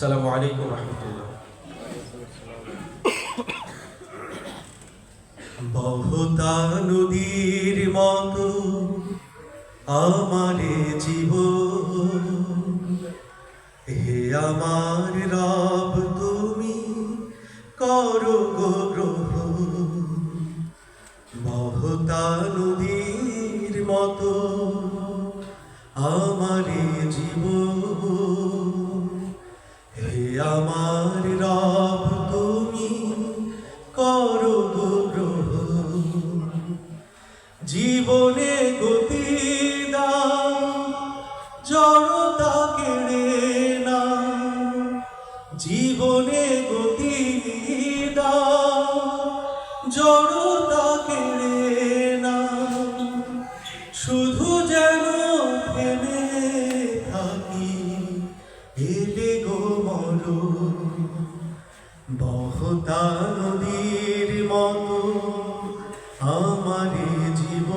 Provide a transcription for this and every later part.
আসসালামু আলাইকুম রহমতুল্লাহ। বহুতা নদীর মতো আমারে জীব হে আমার রব, তুমি করো গো গ্রহ বহুতা নদীর মতো আমারে জীব হে আমার রব তুমি করো গো গ্রহ জীবনে গতি দাও জড়তা কেড়ে না জীবনে বহতা নদীর মতো আমারে জীব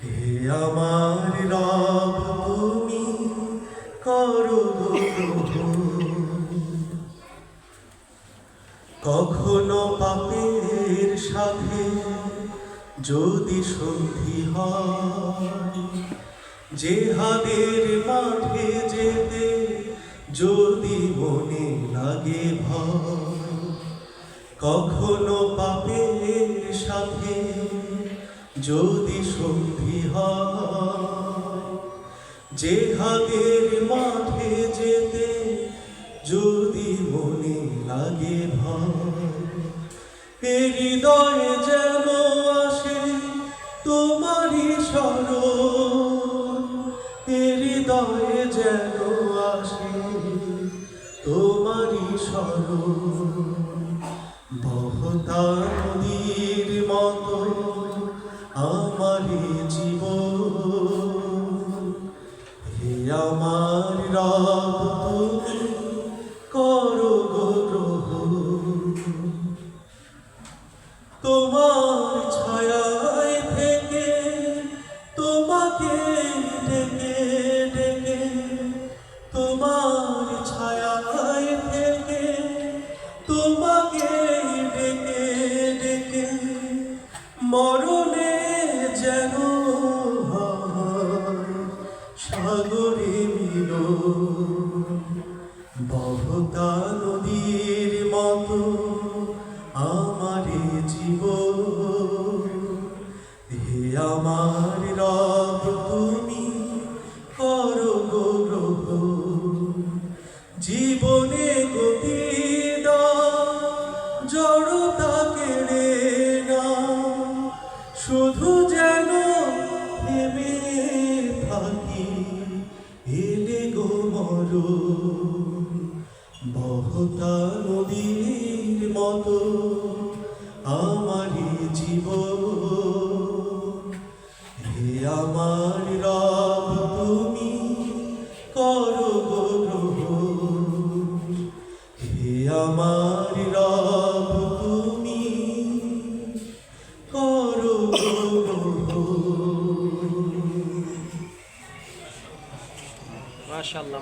হে আমার রব, তুমি করো। কখনো পাপের সাথে যদি সন্ধি হয় জেহাদের মাঠে যেতে যদি মনে লাগে ভয়, কখনো পাপের সাথে যদি সন্ধি হয় জেহাদের মাঠে যেতে যদি মনে লাগে ভয় হৃদয়ে যেন আসে তোমারই স্মরণ হৃদয়ে বহতা নদীর বহতা নদীর মতো আমারে জীব। হে আমার রব, তুমি করো গ্রহ। জীবনে গতি জড়তা কেড়ে না। শুধু যেন থেমে থাকি, এলে গো মরণ ফোটা নদীর মতো আমারই জীব। হে আমার রব, তুমি করো গ্রহ হে আমার রব, তুমি করো গ্রহ মাশাআল্লাহ